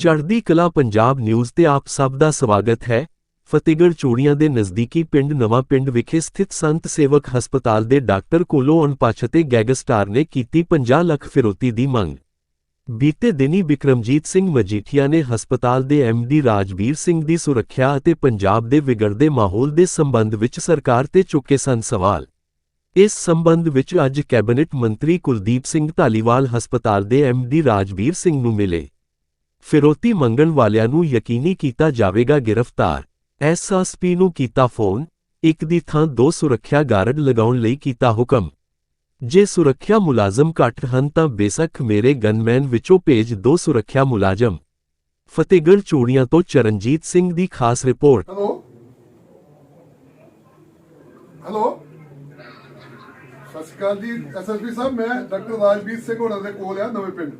ਚੜ੍ਹਦੀ ਕਲਾ ਪੰਜਾਬ ਨਿਊਜ਼ ਤੇ ਆਪ ਸਭ ਦਾ ਸਵਾਗਤ ਹੈ। ਫਤਿਹਗੜ੍ਹ ਚੂੜੀਆਂ ਦੇ ਨਜ਼ਦੀਕੀ ਪਿੰਡ ਨਵਾਂ ਪਿੰਡ ਵਿਖੇ ਸਥਿਤ ਸੰਤ ਸੇਵਕ ਹਸਪਤਾਲ ਦੇ ਡਾਕਟਰ ਕੋਲੋਂ ਅਣਪਛਾਤੇ ਗੈਂਗਸਟਰ ਨੇ ਕੀਤੀ 50 ਲੱਖ ਫਿਰੋਤੀ ਦੀ ਮੰਗ। ਬੀਤੇ ਦਿਨੀ ਬਿਕਰਮਜੀਤ ਸਿੰਘ ਮਜੀਠੀਆ ਨੇ ਹਸਪਤਾਲ ਦੇ ਐਮਡੀ ਰਾਜਵੀਰ ਸਿੰਘ ਦੀ ਸੁਰੱਖਿਆ ਅਤੇ ਪੰਜਾਬ ਦੇ ਵਿਗੜਦੇ ਮਾਹੌਲ ਦੇ ਸੰਬੰਧ ਵਿੱਚ ਸਰਕਾਰ ਤੇ ਚੁੱਕੇ ਸਨ ਸਵਾਲ। ਇਸ ਸੰਬੰਧ ਵਿੱਚ ਅੱਜ ਕੈਬਨਿਟ ਮੰਤਰੀ ਕੁਲਦੀਪ ਸਿੰਘ ਧਾਲੀਵਾਲ ਹਸਪਤਾਲ ਦੇ ਐਮਡੀ ਰਾਜਵੀਰ ਸਿੰਘ ਨੂੰ ਮਿਲੇ। ਫਿਰੋਤੀ ਮੰਗਣ ਵਾਲਿਆਂ ਨੂੰ ਯਕੀਨੀ ਕੀਤਾ ਜਾਵੇਗਾ, ਗ੍ਰਿਫਤਾਰ ਐਸਐਸਪੀ ਨੂੰ ਕੀਤਾ ਫੋਨ, ਇੱਕ ਦੀ ਥਾਂ ਦੋ ਸੁਰੱਖਿਆ ਗਾਰਡ ਲਗਾਉਣ ਲਈ ਕੀਤਾ ਹੁਕਮ। ਜੇ ਸੁਰੱਖਿਆ ਮੁਲਾਜ਼ਮ ਘੱਟ ਹਨ ਤਾਂ ਬੇਸਕ ਮੇਰੇ ਗਨਮੈਨ ਵਿੱਚੋਂ ਭੇਜ ਦੋ ਸੁਰੱਖਿਆ ਮੁਲਾਜ਼ਮ। ਫਤਿਹਗੜ੍ਹ ਚੂੜੀਆਂ ਤੋਂ ਚਰਨਜੀਤ ਸਿੰਘ ਦੀ ਖਾਸ ਰਿਪੋਰਟ। ਹੈਲੋ? ਹੈਲੋ? ਸਤਿ ਸ਼੍ਰੀ ਅਕਾਲ ਜੀ ਐਸਐਸਪੀ ਸਾਹਿਬ, ਮੈਂ ਡਾਕਟਰ ਰਾਜਵੀਰ ਸਿੰਘ ਹੋਰਾਂ ਦੇ ਕੋਲ ਆ, ਨਵੇਂ ਪਿੰਡ।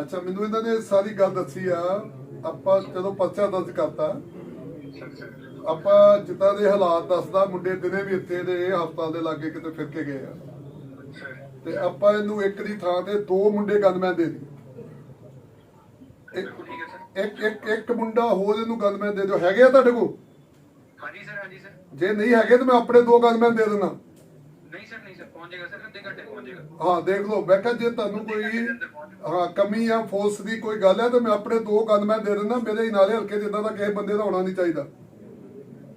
ਅੱਛਾ ਮੈਨੂੰ ਇਹਨਾਂ ਨੇ ਸਾਰੀ ਗੱਲ ਦੱਸੀ ਆ। ਆਪਾਂ ਜਦੋਂ ਪਰਚਾ ਦਰਜ ਕਰਤਾ ਆਪਾਂ ਜਿੱਦਾਂ ਦੇ ਹਾਲਾਤ ਦੱਸਦਾ ਮੁੰਡੇ ਦਿਨੇ ਵੀ ਇੱਥੇ ਦੇ ਹਸਪਤਾਲ ਦੇ ਲਾਗੇ ਕਿਤੇ ਫਿਰ ਕੇ ਗਏ ਆ। ਤੇ ਆਪਾਂ ਇਹਨੂੰ ਇੱਕ ਦੀ ਥਾਂ ਤੇ ਦੋ ਮੁੰਡੇ ਗਨਮੈਨ ਦੇ ਦੀ ਇੱਕ ਇੱਕ ਇੱਕ ਮੁੰਡਾ ਹੋਰ ਇਹਨੂੰ ਗਨਮੈਨ ਦੇ ਦਿਓ। ਹੈਗੇ ਆ ਤੁਹਾਡੇ ਕੋਲ? ਹਾਂਜੀ ਸਰ ਹਾਂਜੀ ਸਰ। ਜੇ ਨਹੀਂ ਹੈਗੇ ਤਾਂ ਮੈਂ ਆਪਣੇ ਦੋ ਗਨਮੈਨ ਦੇ ਦਿੰਦਾ। ਨਹੀਂ ਸਰ ਨਹੀਂ ਸਰ ਪਹੁੰਚ ਜਾਏਗਾ ਸਰ ਅੱਧੇ ਘੰਟੇ 'ਚ ਪਹੁੰਚ ਜਾਏਗਾ। ਹਾਂ ਦੇਖ ਲਓ ਮੈਂ ਕਿਹਾ ਜੇ ਤੁਹਾਨੂੰ ਕੋਈ ਹਾਂ ਕਮੀ ਆ ਫੋਰਸ ਦੀ ਕੋਈ ਗੱਲ ਹੈ ਤਾਂ ਮੈਂ ਆਪਣੇ ਦੋ ਗਨਮੈਨ ਦੇ ਦਿੰਦਾ ਮੇਰੇ ਨਾਲੇ ਹਲਕੇ ਜਿੱਦਾਂ ਦਾ ਕਿਸੇ ਬੰਦੇ ਦਾ ਹੋਣਾ ਨਹੀਂ ਚਾਹੀਦਾ।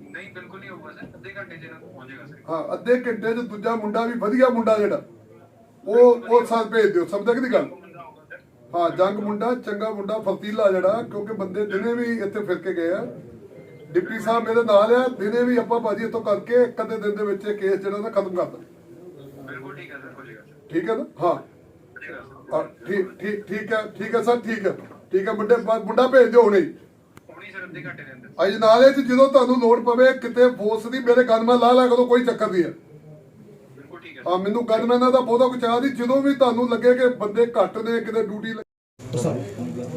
ਨਹੀਂ ਬਿਲਕੁਲ ਨਹੀਂ ਹੋਊਗਾ ਸਰ ਅੱਧੇ ਘੰਟੇ ਕੋਲ ਪਹੁੰਚ ਜਾਏਗਾ ਸਰ। ਹਾਂ ਅੱਧੇ ਘੰਟੇ 'ਚ ਦੂਜਾ ਮੁੰਡਾ ਵੀ ਵਧੀਆ ਮੁੰਡਾ ਜਿਹੜਾ ਉਹ ਉਹ ਸਾਲ ਭੇਜ ਦਿਓ ਸਮਝ ਕਿ ਦੀ ਗੱਲ? ਹਾਂ ਜੰਗ ਮੁੰਡਾ ਚੰਗਾ ਮੁੰਡਾ ਫਰਤੀਲਾ ਜਿਹੜਾ ਕਿਉਂਕਿ ਬੰਦੇ ਦਿਨੇ ਵੀ ਇੱਥੇ ਫਿਰ ਕੇ ਗਏ ਆ। ਡਿਪਟੀ ਸਾਹਿਬ ਮੇਰੇ ਨਾਲ ਆ ਦਿਨੇ ਵੀ ਆਪਾਂ ਭਾਜੀ ਇੱਥੋਂ ਕਰਕੇ ਇੱਕ ਅੱਧੇ ਦਿਨ ਦੇ ਵਿੱਚ ਇਹ ਕੇਸ ਜਿਹੜਾ ਨਾ ਖਤਮ ਕਰ ਦਾਂਗੇ ਬਿਲਕੁਲ ਠੀਕ ਹੈ ਸਰ ਹੋ। ਜਾਏਗਾ ਠੀਕ ਹੈ ਨਾ? ਹਾਂ। ਠੀਕ ਠੀਕ ਠੀਕ ਹੈ ਠੀਕ ਹੈ ਸਰ ਠੀਕ ਹੈ। ਠੀਕ ਹੈ ਮੁੰਡੇ ਮੁੰਡਾ ਭੇਜ ਦਿਓ ਹੁਣੇ। ਹੁਣੀ ਸਰ ਅੱਧੇ ਘੰਟੇ ਦੇ ਅੰਦਰ। ਅੱਜ ਨਾਲੇ ਚ ਜਦੋਂ ਤੁਹਾਨੂੰ ਲੋੜ ਪਵੇ ਕਿਤੇ ਫੋਰਸ ਦੀ ਮੇਰੇ ਗਨਮੈਨ ਲਾ ਲਿਆ ਕਰੋ ਕੋਈ ਚੱਕਰ ਨਹੀਂ ਹੈ। ਬਿਲਕੁਲ ਠੀਕ ਹੈ ਆ ਮੈਨੂੰ ਗਨਮੈਨਾਂ ਦਾ ਬਹੁਤਾ ਕੁਝ ਨਹੀਂ। ਜਦੋਂ ਵੀ ਤੁਹਾਨੂੰ ਲੱਗੇ ਕਿ ਬੰਦੇ ਘੱਟ ਨੇ ਕਿਤੇ ਡਿਊਟੀ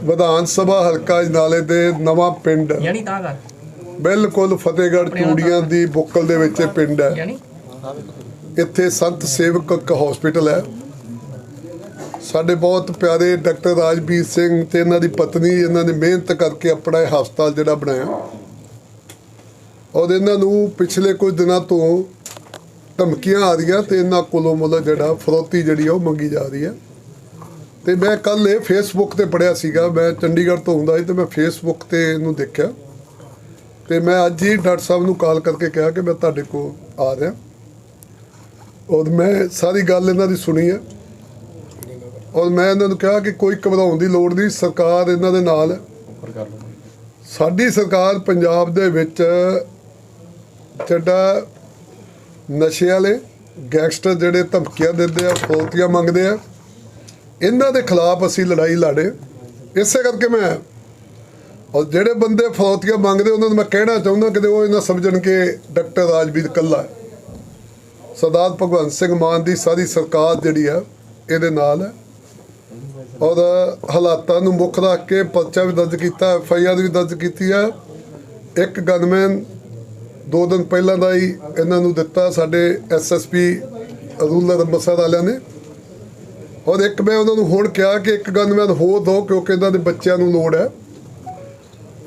ਵਿਧਾਨ ਸਭਾ ਹਲਕਾ ਨਾਲੇ ਦੇ ਨਵਾਂ ਪਿੰਡ। ਯਾਨੀ ਤਾਂ ਕਰ ਬਿਲਕੁਲ ਫਤਿਹਗੜ੍ਹ ਚੂੜੀਆਂ ਦੀ ਬੁੱਕਲ ਦੇ ਵਿੱਚ ਇਹ ਪਿੰਡ ਹੈ। ਇੱਥੇ ਸੰਤ ਸੇਵਕ ਇੱਕ ਹਸਪੀਟਲ ਹੈ। ਸਾਡੇ ਬਹੁਤ ਪਿਆਰੇ ਡਾਕਟਰ ਰਾਜਵੀਰ ਸਿੰਘ ਤੇ ਇਹਨਾਂ ਦੀ ਪਤਨੀ ਇਹਨਾਂ ਨੇ ਮਿਹਨਤ ਕਰਕੇ ਆਪਣਾ ਇਹ ਹਸਪਤਾਲ ਜਿਹੜਾ ਬਣਾਇਆ। ਔਰ ਇਹਨਾਂ ਨੂੰ ਪਿਛਲੇ ਕੁਝ ਦਿਨਾਂ ਤੋਂ ਧਮਕੀਆਂ ਆ ਰਹੀਆਂ ਤੇ ਇਹਨਾਂ ਕੋਲੋਂ ਮੁੱਲ ਜਿਹੜਾ ਫਰੋਤੀ ਜਿਹੜੀ ਉਹ ਮੰਗੀ ਜਾ ਰਹੀ ਹੈ। ਤੇ ਮੈਂ ਕੱਲ ਇਹ ਫੇਸਬੁੱਕ ਤੇ ਪੜਿਆ ਸੀਗਾ। ਮੈਂ ਚੰਡੀਗੜ੍ਹ ਤੋਂ ਹੁੰਦਾ ਸੀ ਤੇ ਮੈਂ ਫੇਸਬੁੱਕ ਤੇ ਇਹਨੂੰ ਦੇਖਿਆ। ਤੇ ਮੈਂ ਅੱਜ ਹੀ ਡਾਕਟਰ ਸਾਹਿਬ ਨੂੰ ਕਾਲ ਕਰਕੇ ਕਿਹਾ ਕਿ ਮੈਂ ਤੁਹਾਡੇ ਕੋਲ ਆ ਰਿਹਾ। ਔਰ ਮੈਂ ਸਾਰੀ ਗੱਲ ਇਹਨਾਂ ਦੀ ਸੁਣੀ ਹੈ। ਔਰ ਮੈਂ ਇਹਨਾਂ ਨੂੰ ਕਿਹਾ ਕਿ ਕੋਈ ਘਬਰਾਉਣ ਦੀ ਲੋੜ ਨਹੀਂ, ਸਰਕਾਰ ਇਹਨਾਂ ਦੇ ਨਾਲ ਸਾਡੀ ਸਰਕਾਰ ਪੰਜਾਬ ਦੇ ਵਿੱਚ ਜਿਹੜਾ ਨਸ਼ੇ ਵਾਲੇ ਗੈਂਗਸਟਰ ਜਿਹੜੇ ਧਮਕੀਆਂ ਦਿੰਦੇ ਆ ਫੌਲਤੀਆਂ ਮੰਗਦੇ ਆ, ਇਹਨਾਂ ਦੇ ਖਿਲਾਫ ਅਸੀਂ ਲੜਾਈ ਲੜੇ। ਇਸੇ ਕਰਕੇ ਮੈਂ ਔਰ ਜਿਹੜੇ ਬੰਦੇ ਫੌਲਤੀਆਂ ਮੰਗਦੇ, ਉਹਨਾਂ ਨੂੰ ਮੈਂ ਕਹਿਣਾ ਚਾਹੁੰਦਾ ਕਿ ਉਹ ਇਹਨਾਂ ਸਮਝਣ ਕਿ ਡਾਕਟਰ ਰਾਜਵੀਰ ਕੱਲਾ ਸਰਦਾਰ ਭਗਵੰਤ ਸਿੰਘ ਮਾਨ ਦੀ ਸਾਰੀ ਸਰਕਾਰ ਜਿਹੜੀ ਆ, ਇਹਦੇ ਨਾਲ ਹੈ। ਔਰ ਹਾਲਾਤਾਂ ਨੂੰ ਮੁੱਖ ਰੱਖ ਕੇ ਪਰਚਾ ਵੀ ਦਰਜ ਕੀਤਾ, ਐਫ ਆਈ ਆਰ ਵੀ ਦਰਜ ਕੀਤੀ ਹੈ ਇੱਕ ਗਨਮੈਨ ਦੋ ਦਿਨ ਪਹਿਲਾਂ ਦਾ ਹੀ ਇਹਨਾਂ ਨੂੰ ਦਿੱਤਾ ਸਾਡੇ S S P rural Amritsar ਵਾਲਿਆਂ ਨੇ। ਔਰ ਇੱਕ ਮੈਂ ਉਹਨਾਂ ਨੂੰ ਹੁਣ ਕਿਹਾ ਕਿ ਇੱਕ ਗਨਮੈਨ ਹੋਰ ਦੋ, ਕਿਉਂਕਿ ਇਹਨਾਂ ਦੇ ਬੱਚਿਆਂ ਨੂੰ ਲੋੜ ਹੈ।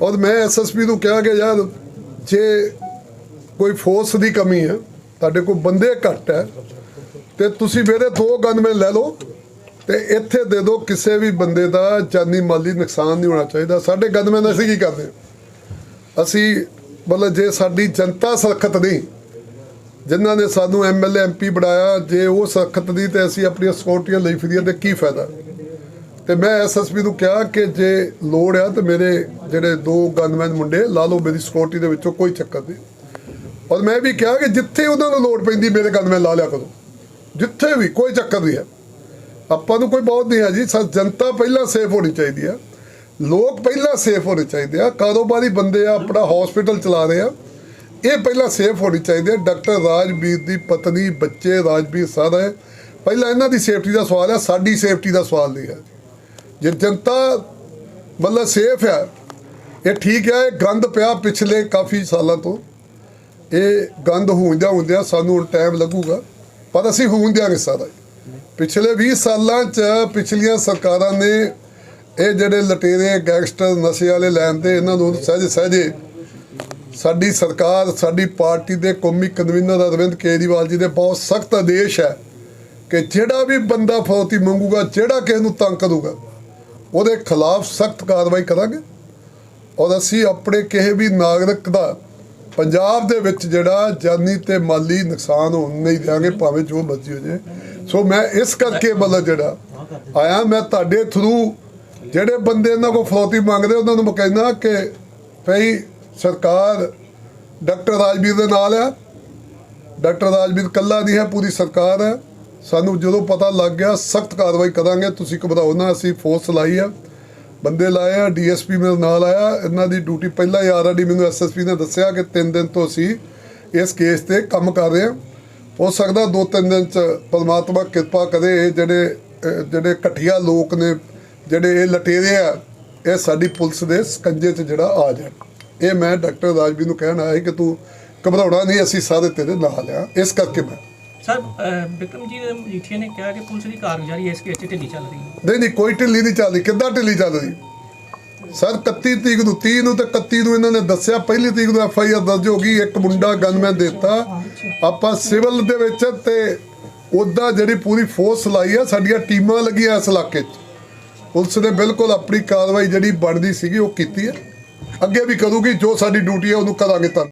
ਔਰ ਮੈਂ ਐਸਐਸਪੀ ਨੂੰ ਕਿਹਾ ਕਿ ਯਾਰ, ਜੇ ਕੋਈ ਫੋਰਸ ਦੀ ਕਮੀ ਹੈ, ਤੁਹਾਡੇ ਕੋਲ ਬੰਦੇ ਘੱਟ ਹੈ, ਤੇ ਤੁਸੀਂ ਮੇਰੇ ਦੋ ਗਨਮੈਨ ਲੈ ਲਓ, ਤੇ ਇੱਥੇ ਦੇ ਦਿਓ ਕਿਸੇ ਵੀ ਬੰਦੇ ਦਾ ਜਾਨੀ ਮਾਲੀ ਨੁਕਸਾਨ ਨਹੀਂ ਹੋਣਾ ਚਾਹੀਦਾ ਸਾਡੇ ਗਨਮੈਨ ਅਸੀਂ ਕੀ ਕਰਦੇ ਹਾਂ? ਅਸੀਂ ਮਤਲਬ ਜੇ ਸਾਡੀ ਜਨਤਾ ਸੁਰੱਖਿਅਤ ਨਹੀਂ, ਜਿਨ੍ਹਾਂ ਨੇ ਸਾਨੂੰ ਐਮਐਲਏ ਐਮਪੀ ਬਣਾਇਆ, ਜੇ ਉਹ ਸੁਰੱਖਿਅਤ ਨਹੀਂ, ਤੇ ਅਸੀਂ ਆਪਣੀਆਂ ਸਿਕਿਉਰਟੀਆਂ ਲਈ ਫਿਰੀਏ ਤੇ ਕੀ ਫਾਇਦਾ ਤੇ ਮੈਂ ਐਸਐਸਪੀ ਨੂੰ ਕਿਹਾ ਕਿ ਜੇ ਲੋੜ ਆ ਤੇ ਮੇਰੇ ਜਿਹੜੇ ਦੋ ਗਨਮੈਨ ਮੁੰਡੇ ਲਾ ਲਓ ਮੇਰੀ ਸਿਕਿਉਰਿਟੀ ਦੇ ਵਿੱਚੋਂ ਕੋਈ ਚੱਕਰ ਨਹੀਂ। ਔਰ ਮੈਂ ਵੀ ਕਿਹਾ ਕਿ ਜਿੱਥੇ ਉਹਨਾਂ ਨੂੰ ਲੋੜ ਪੈਂਦੀ, ਮੇਰੇ ਗਨਮੈਨ ਲਾ ਲਿਆ ਕਰੋ। ਜਿੱਥੇ ਵੀ ਕੋਈ ਚੱਕਰ ਨਹੀਂ ਹੈ। ਆਪਾਂ ਨੂੰ ਕੋਈ ਬਹੁਤ ਨਹੀਂ ਹੈ ਜੀ, ਸਾ, ਜਨਤਾ ਪਹਿਲਾਂ ਸੇਫ ਹੋਣੀ ਚਾਹੀਦੀ ਆ। ਲੋਕ ਪਹਿਲਾਂ ਸੇਫ ਹੋਣੇ ਚਾਹੀਦੇ ਆ। ਕਾਰੋਬਾਰੀ ਬੰਦੇ ਆ, ਆਪਣਾ ਹਸਪੀਟਲ ਚਲਾ ਰਹੇ ਆ। ਇਹ ਪਹਿਲਾਂ ਸੇਫ ਹੋਣੀ ਚਾਹੀਦੀ ਹੈ ਡਾਕਟਰ ਰਾਜਵੀਰ ਦੀ ਪਤਨੀ, ਬੱਚੇ ਰਾਜਵੀਰ ਸਾਰਾ ਪਹਿਲਾਂ ਇਹਨਾਂ ਦੀ ਸੇਫਟੀ ਦਾ ਸਵਾਲ ਹੈ ਸਾਡੀ ਸੇਫਟੀ ਦਾ ਸਵਾਲ ਨਹੀਂ ਹੈ। ਜੇ ਜਨਤਾ ਮਤਲਬ ਸੇਫ ਹੈ, ਇਹ ਠੀਕ ਹੈ, ਇਹ ਗੰਦ ਪਿਆ ਪਿਛਲੇ ਕਾਫੀ ਸਾਲਾਂ ਤੋਂ। ਇਹ ਗੰਦ ਹੁੰਦਿਆਂ ਹੁੰਦਿਆਂ ਸਾਨੂੰ ਹੁਣ ਟਾਈਮ ਲੱਗੂਗਾ, ਪਰ ਅਸੀਂ ਹੋਣ ਦਿਆਂਗੇ ਸਾਰਾ। ਪਿਛਲੇ 20 ਸਾਲਾਂ ਚ ਪਿਛਲੀਆਂ ਸਰਕਾਰਾਂ ਨੇ ਇਹ ਜਿਹੜੇ ਲਟੇਰੇ, ਗੈਂਗਸਟਰ ਨਸ਼ੇ ਵਾਲੇ ਲੈਣ ਤੇ ਇਹਨਾਂ ਨੂੰ ਸਹਿਜ ਸਹਿਜੇ ਸਾਡੀ ਸਰਕਾਰ, ਸਾਡੀ ਪਾਰਟੀ ਦੇ ਕੌਮੀ ਕਨਵੀਨਰ ਅਰਵਿੰਦ ਕੇਜਰੀਵਾਲ ਜੀ ਦੇ ਬਹੁਤ ਸਖਤ ਆਦੇਸ਼ ਹੈ ਕਿ ਜਿਹੜਾ ਵੀ ਬੰਦਾ ਫੌਤੀ ਮੰਗੂਗਾ, ਜਿਹੜਾ ਕਿਸੇ ਨੂੰ ਤੰਗ ਕਰੂਗਾ ਉਹਦੇ ਖਿਲਾਫ ਸਖਤ ਕਾਰਵਾਈ ਕਰਾਂਗੇ। ਔਰ ਅਸੀਂ ਆਪਣੇ ਕਿਸੇ ਵੀ ਨਾਗਰਿਕ ਦਾ ਪੰਜਾਬ ਦੇ ਵਿੱਚ ਜਿਹੜਾ ਜਾਨੀ ਤੇ ਮਾਲੀ ਨੁਕਸਾਨ ਹੋਣ ਨਹੀਂ ਦਿਆਂਗੇ, ਭਾਵੇਂ ਜੋ ਮਰਜ਼ੀ ਹੋ ਜੇ ਸੋ ਮੈਂ ਇਸ ਕਰਕੇ ਮਤਲਬ ਜਿਹੜਾ ਆਇਆ, ਮੈਂ ਤੁਹਾਡੇ ਥਰੂ ਜਿਹੜੇ ਬੰਦੇ ਇਹਨਾਂ ਕੋਲ ਫਰੋਤੀ ਮੰਗਦੇ, ਉਹਨਾਂ ਨੂੰ ਮੈਂ ਕਹਿੰਦਾ ਕਿ ਭਈ ਸਰਕਾਰ ਡਾਕਟਰ ਰਾਜਵੀਰ ਦੇ ਨਾਲ ਹੈ। ਡਾਕਟਰ ਰਾਜਵੀਰ ਕੱਲਾ ਨਹੀਂ ਹੈ, ਪੂਰੀ ਸਰਕਾਰ ਹੈ। ਸਾਨੂੰ ਜਦੋਂ ਪਤਾ ਲੱਗ ਗਿਆ, ਸਖਤ ਕਾਰਵਾਈ ਕਰਾਂਗੇ। ਤੁਸੀਂ ਘਬਰਾਓ ਨਾ, ਅਸੀਂ ਫੋਰਸ ਲਾਈ ਆ। ਬੰਦੇ ਲਾਏ ਆ ਡੀਐਸਪੀ ਮੇਰੇ ਨਾਲ ਆਇਆ। ਇਹਨਾਂ ਦੀ ਡਿਊਟੀ ਪਹਿਲਾਂ ਹੀ ਆਲਰੇਡੀ ਮੈਨੂੰ ਐਸਐਸਪੀ ਨੇ ਦੱਸਿਆ ਕਿ 3 ਦਿਨ ਤੋਂ ਅਸੀਂ ਇਸ ਕੇਸ ਤੇ ਕੰਮ ਕਰ ਰਹੇ ਹਾਂ। ਹੋ ਸਕਦਾ 2-3 ਦਿਨ ਚ ਪਰਮਾਤਮਾ ਕਿਰਪਾ ਕਰੇ, ਇਹ ਜਿਹੜੇ ਜਿਹੜੇ ਘਟੀਆ ਲੋਕ ਨੇ, ਜਿਹੜੇ ਇਹ ਲਟੇਰੇ ਆ, ਇਹ ਸਾਡੀ ਪੁਲਿਸ ਦੇ ਸਕੰਜੇ 'ਚ ਜਿਹੜਾ ਆ ਜਾਣ। ਇਹ ਮੈਂ ਡਾਕਟਰ ਰਾਜਵੀਰ ਨੂੰ ਕਹਿਣਾ ਹੈ ਕਿ ਤੂੰ ਘਬਰਾਉਣਾ ਨਹੀਂ, ਅਸੀਂ ਸਾਰੇ ਤੇਰੇ ਨਾਲ ਆ। ਇਸ ਕਰਕੇ ਮੈਂ ਸਰ ਅਹ, ਬਿਕਰਮ ਜੀ ਮਜੀਠੀਆ ਨੇ ਕਿਹਾ ਕਿ ਪੁਲਿਸ ਦੀ ਕਾਰਗੁਜ਼ਾਰੀ ਇਸ ਕੇਸ 'ਚ ਢਿੱਲੀ ਚੱਲ ਰਹੀ ਹੈ। ਨਹੀਂ ਨਹੀਂ ਕੋਈ ਢਿੱਲੀ ਨਹੀਂ ਚੱਲਦੀ। ਕਿੱਦਾਂ ਢਿੱਲੀ ਚੱਲਦੀ ਸਰ 31 ਤਰੀਕ ਨੂੰ 30 ਨੂੰ ਤੇ 31 ਨੂੰ ਇਹਨਾਂ ਨੇ ਦੱਸਿਆ। ਪਹਿਲੀ ਤਰੀਕ ਨੂੰ ਐਫ ਆਈ ਆਰ ਦਰਜ ਹੋ ਗਈ। ਇੱਕ ਮੁੰਡਾ ਗਨਮੈਨ ਦਿੱਤਾ। ਆਪਾਂ ਸਿਵਲ ਦੇ ਵਿੱਚ ਤੇ ਉਹਦਾ ਜਿਹੜੀ ਪੂਰੀ ਫੋਰਸ ਲਾਈ ਆ ਸਾਡੀਆਂ ਟੀਮਾਂ ਲੱਗੀਆਂ ਇਸ ਇਲਾਕੇ 'ਚ। ਪੁਲਿਸ ਨੇ ਬਿਲਕੁਲ ਆਪਣੀ ਕਾਰਵਾਈ ਜਿਹੜੀ ਬਣਦੀ ਸੀਗੀ ਉਹ ਕੀਤੀ ਹੈ। ਅੱਗੇ ਵੀ ਕਰੂਗੀ ਜੋ ਸਾਡੀ ਡਿਊਟੀ ਹੈ ਉਹਨੂੰ ਕਰਾਂਗੇ ਤਾਂ।